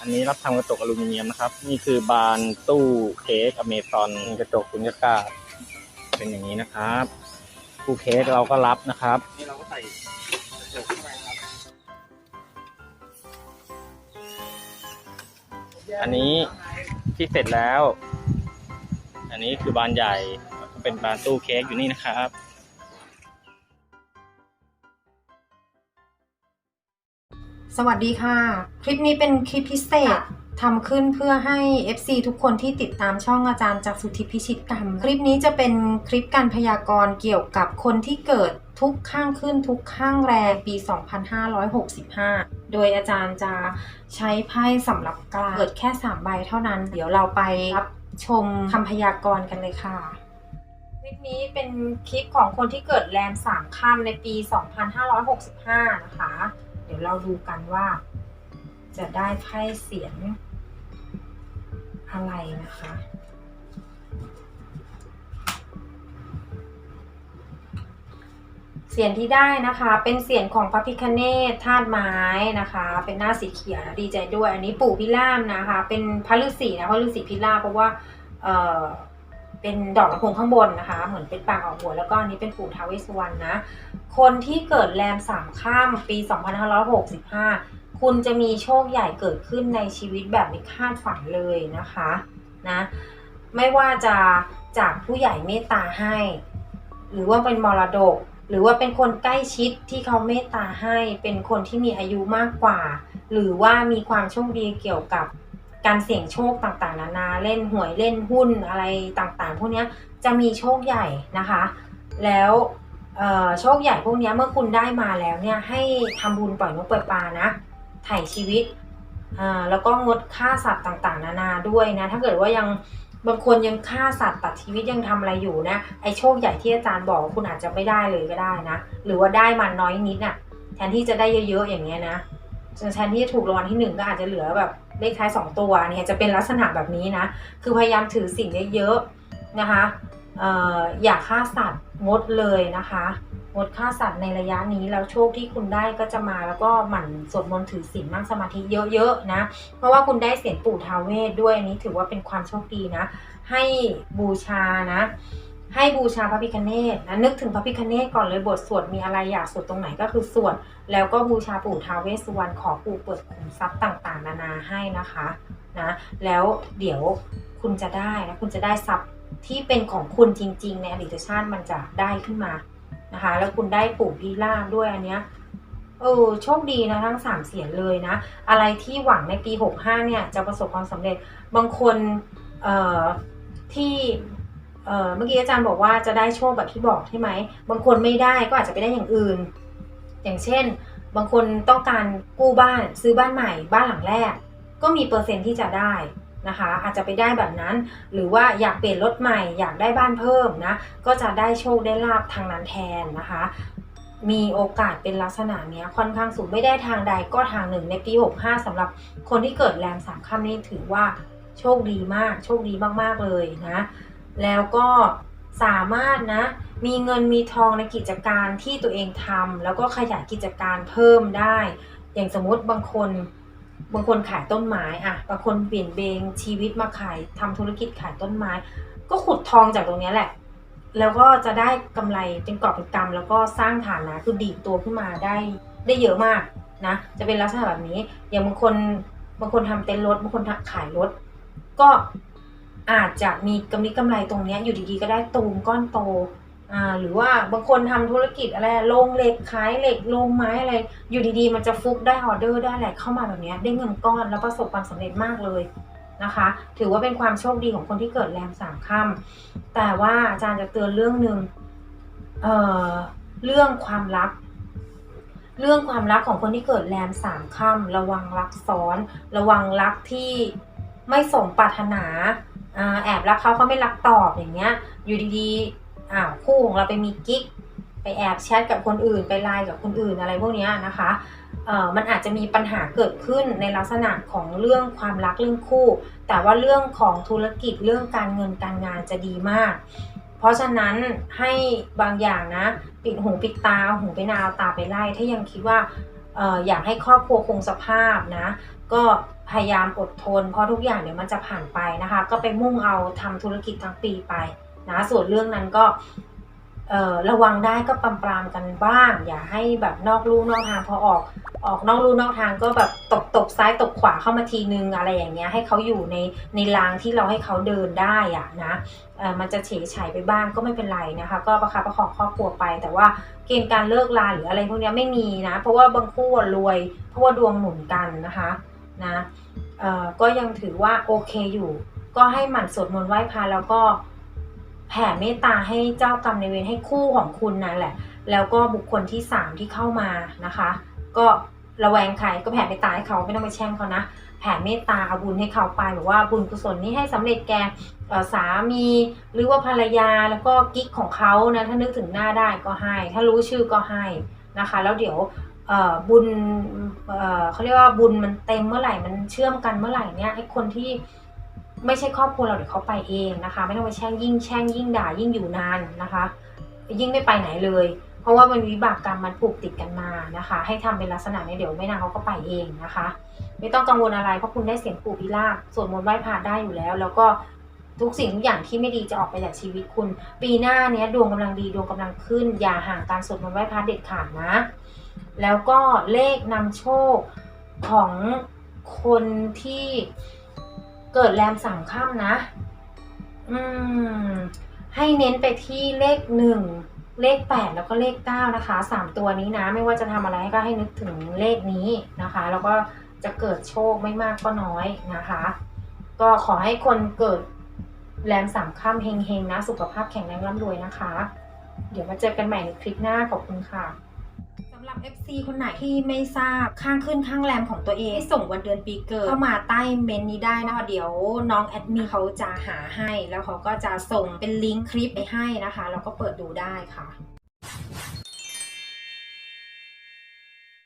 อันนี้รับทำกระจกอลูมิเนียมนะครับ นี่คือบานตู้เค้กอเมซอนกระจกสุญญากาศเป็นอย่างนี้นะครับตู้เค้กเราก็รับนะครับ นี่เราก็ใส่กระจกเข้าไปครับ อันนี้ที่เสร็จแล้ว อันนี้คือบานใหญ่เป็นบานตู้เค้กอยู่นี่นะครับ สวัสดีค่ะ คลิปนี้เป็นคลิปพิเศษทำขึ้นเพื่อให้ FC ทุกคนที่ติดตามช่องอาจารย์จากสุทธิพิชิตกรรม คลิปนี้จะเป็นคลิปการพยากรณ์เกี่ยวกับคนที่เกิดทุกข้างขึ้นทุกข้างแรมปี 2565 โดยอาจารย์จะใช้ไพ่สำหรับกลางเกิดแค่ 3 ใบเท่านั้น เดี๋ยวเราไปรับชมคำพยากรณ์กันเลยค่ะคลิปนี้เป็นคลิปของคนที่เกิดแรม3ค่ำในปี 2565 นะคะ เดี๋ยวเราดูกันว่า จะได้ไพ่เสียงอะไรนะคะเสียงที่ได้นะคะเป็นเสียงของพระพิคเนตธาตุไม้นะคะ เป็นหน้าสีเขียวนะดีใจด้วย อันนี้ปู่พิล่ามนะคะ เป็นพระฤาษีนะพระฤาษีพิล่ามเพราะว่าเออ เป็นดอกลำโพงข้างบนนะคะ เหมือนเป็นปางออกหัวแล้วก็อันนี้เป็นปู่ท้าวเวสสุวรรณนะ คนที่เกิดแรมสามข้ามปี 2565 คุณจะมีโชคใหญ่เกิดขึ้นในชีวิตแบบไม่คาดฝันเลยนะคะนะไม่ว่าจะจากผู้ใหญ่เมตตาให้ หรือว่าเป็นมรดก หรือว่าเป็นคนใกล้ชิดที่เขาเมตตาให้ เป็นคนที่มีอายุมากกว่า หรือว่ามีความโชคดีเกี่ยวกับ การเสี่ยงโชคต่างๆ นานาเล่นหวยเล่นหุ้นอะไรต่างๆ พวกนี้จะมีโชคใหญ่นะคะ แล้วโชคใหญ่พวกนี้เมื่อคุณได้มาแล้วเนี่ยให้ทำบุญปล่อยนกปล่อยปลานะถ่ายชีวิตอ่าแล้วก็งดฆ่าสัตว์ต่างๆ นานาด้วยนะถ้าเกิดว่ายังบางคนยังฆ่าสัตว์ตัดชีวิตยังทำอะไรอยู่นะไอโชคใหญ่ที่อาจารย์บอกคุณอาจจะไม่ได้เลยก็ได้นะ หรือว่าได้มาน้อยนิดน่ะแทนที่จะได้เยอะๆอย่างเงี้ยนะแทนที่จะถูกรางวัลที่หนึ่งก็อาจจะเหลือแบบ เลขท้ายสองตัวเนี่ยจะเป็นลักษณะแบบนี้นะ คือพยายามถือสิ่งเยอะๆนะคะอย่าฆ่าสัตว์งดเลยนะคะงดฆ่าสัตว์ในระยะนี้แล้วโชคที่คุณได้ก็จะมาแล้วก็หมั่นสวดมนต์ถือศีลนั่งสมาธิเยอะๆนะ เพราะว่าคุณได้เสียงปู่ทาเวศด้วยอันนี้ถือว่าเป็นความโชคดีนะ ให้บูชานะ ให้บูชาพระพิคเนตนะนึกถึงพระพิคเนตก่อนเลยบทสวดมีอะไรอยากสวดตรงไหนก็คือสวด แล้วก็บูชาปู่ท้าวเวสสุวรรณขอปู่เปิดขุมทรัพย์ต่างๆ นานาให้นะคะนะแล้วเดี๋ยวคุณจะได้นะคุณจะได้ทรัพย์ที่เป็นของคุณจริง ๆ ในอดีตชาติมันจะได้ขึ้นมานะคะ แล้วคุณได้ปู่พีล่าด้วยอันเนี้ยเออโชคดีนะทั้งสามเสียงเลยนะ อะไรที่หวังในปี 65เนี่ยจะประสบความสำเร็จบางคนเอ่อที่ เมื่อกี้อาจารย์บอกว่าจะได้โชคแบบที่บอกใช่ไหม บางคนไม่ได้ก็อาจจะไปได้อย่างอื่น อย่างเช่น บางคนต้องการกู้บ้านซื้อบ้านใหม่ บ้านหลังแรก ก็มีเปอร์เซ็นต์ที่จะได้นะคะ อาจจะไปได้แบบนั้น หรือว่าอยากเปลี่ยนรถใหม่ อยากได้บ้านเพิ่มนะ ก็จะได้โชคได้ลาบทางนั้นแทนนะคะ มีโอกาสเป็นลักษณะเนี้ยค่อนข้างสูงไม่ได้ทางใดก็ทางหนึ่งในปี 65สำหรับคนที่เกิดแรมสามค่ำนี่ถือว่าโชคดีมาก โชคดีมากๆเลยนะ แล้วก็สามารถนะมีเงินมีทองในกิจการที่ตัวเองทำแล้วก็ขยายกิจการเพิ่มได้ อย่างสมมติบางคนบางคนขายต้นไม้อะบางคนเปลี่ยนเบงชีวิตมาขายทำธุรกิจขายต้นไม้ ก็ขุดทองจากตรงนี้แหละ แล้วก็จะได้กำไรเป็นกอบเป็นกำแล้วก็สร้างฐานะคือดีดตัวขึ้นมาได้ได้เยอะมากนะจะเป็นลักษณะแบบนี้ อย่างบางคนบางคนทำเต็นท์รถบางคนขายรถ ก็ อาจจะมีกำไรกำไรตรงนี้อยู่ดีๆก็ได้ตูมก้อนโตอ่าหรือว่าบางคนทำธุรกิจอะไรโรงเหล็กขายเหล็กโรงไม้อะไร อยู่ดีๆ มันจะฟุกได้ออเดอร์ได้อะไรเข้ามาแบบนี้ได้เงินก้อนแล้วประสบความสำเร็จมากเลยนะคะ ถือว่าเป็นความโชคดีของคนที่เกิดแรมสามค่ำแต่ว่าอาจารย์จะเตือนเรื่องหนึ่งเอ่อเรื่องความรักเรื่องความรักของคนที่เกิดแรมสามค่ำระวังรักซ้อน ระวังรักที่ไม่สมปรารถนา แอบรักเขาเขาไม่รักตอบอย่างเงี้ย อยู่ดีๆอ้าวคู่ของเราไปมีกิ๊กไปแอบแชทกับคนอื่นไปไลน์กับคนอื่นอะไรพวกเนี้ยนะคะเออมันอาจจะมีปัญหาเกิดขึ้นในลักษณะของเรื่องความรักเรื่องคู่ แต่ว่าเรื่องของธุรกิจเรื่องการเงินการงานจะดีมาก เพราะฉะนั้นให้บางอย่างนะ ปิดหูปิดตาเอาหูไปนาเอาตาไปไล่ถ้ายังคิดว่าเอออยากให้ครอบครัวคงสภาพนะ ก็ พยายามอดทน เพราะทุกอย่างเดี๋ยวมันจะผ่านไปนะคะ ก็ไปมุ่งเอาทำธุรกิจทั้งปีไปนะส่วนเรื่องนั้นก็ระวังได้ก็ปรามปรามๆกันบ้าง อย่าให้แบบนอกลู่นอกทางพอออกออกนอกลู่นอกทางก็แบบตบตบซ้ายตบขวาเข้ามาทีนึงอะไรอย่างเงี้ยให้เขาอยู่ในในรางที่เราให้เขาเดินได้อะนะมันจะเฉยเฉยไปบ้างก็ไม่เป็นไรนะคะ ก็ประคับประคองครอบครัวไป แต่ว่าเกณฑ์การเลิกลาหรืออะไรพวกนี้ไม่มีนะ เพราะว่าบางคู่รวยเพราะว่าดวงหนุนกันนะคะ นะก็ยังถือว่าโอเคอยู่ ก็ให้หมั่นสวดมนต์ไหว้พระแล้วก็แผ่เมตตาให้เจ้ากรรมในเวรให้คู่ของคุณนั่นแหละ แล้วก็บุคคลที่สามที่เข้ามานะคะ ก็ระแวงใครก็แผ่เมตตาให้เขาไม่ต้องไปแช่งเขานะแผ่เมตตาเอาบุญให้เขาไปแบบว่าบุญกุศลนี้ให้สำเร็จแก่สามีหรือว่าภรรยาแล้วก็กิ๊กของเขานะถ้านึกถึงหน้าได้ก็ให้ ถ้ารู้ชื่อก็ให้นะคะ แล้วเดี๋ยว เอ่อบุญเอ่อเขาเรียกว่าบุญมันเต็มเมื่อไหร่มันเชื่อมกันเมื่อไหร่เนี่ยไอ้คนที่ไม่ใช่ครอบครัวเราเดี๋ยวเขาไปเองนะคะ ไม่ต้องไปแช่งยิ่งแช่งยิ่งด่ายิ่งอยู่นานนะคะ ยิ่งไม่ไปไหนเลย เพราะว่ามันวิบากกรรมมันผูกติดกันมานะคะ ให้ทำเป็นลักษณะนี้เดี๋ยวไม่นานเขาก็ไปเองนะคะ ไม่ต้องกังวลอะไรเพราะคุณได้เสียงปู่พิราบสวดมนต์ไหว้พระได้อยู่แล้ว แล้วก็ทุกสิ่งทุกอย่างที่ไม่ดีจะออกไปจากชีวิตคุณ ปีหน้าเนี้ยดวงกำลังดีดวงกำลังขึ้น อย่าห่างการสวดมนต์ไหว้พระเด็ดขาดนะ แล้วก็เลขนำโชคของคนที่เกิดแรมสามค่ำนะ อืม ให้เน้นไปที่เลขหนึ่งเลขแปดแล้วก็เลขเก้านะคะสามตัวนี้นะ ไม่ว่าจะทำอะไรก็ให้นึกถึงเลขนี้นะคะ แล้วก็จะเกิดโชคไม่มากก็น้อยนะคะ ก็ขอให้คนเกิดแรมสามค่ำเฮงๆนะ สุขภาพแข็งแรงร่ำรวยนะคะ เดี๋ยวมาเจอกันใหม่ในคลิปหน้าขอบคุณค่ะำหรับ FC คนไหนที่ไม่ทราบข้างขึ้นข้างแรมของตัวเองให้ส่งวันเดือนปีเกิดเข้ามาใต้เมนนี้ได้นะคะเดี๋ยวน้องแอดมินเขาจะหาให้ แล้วเขาก็จะส่งเป็นลิงก์คลิปไปให้นะคะแล้วก็เปิดดูได้ค่ะ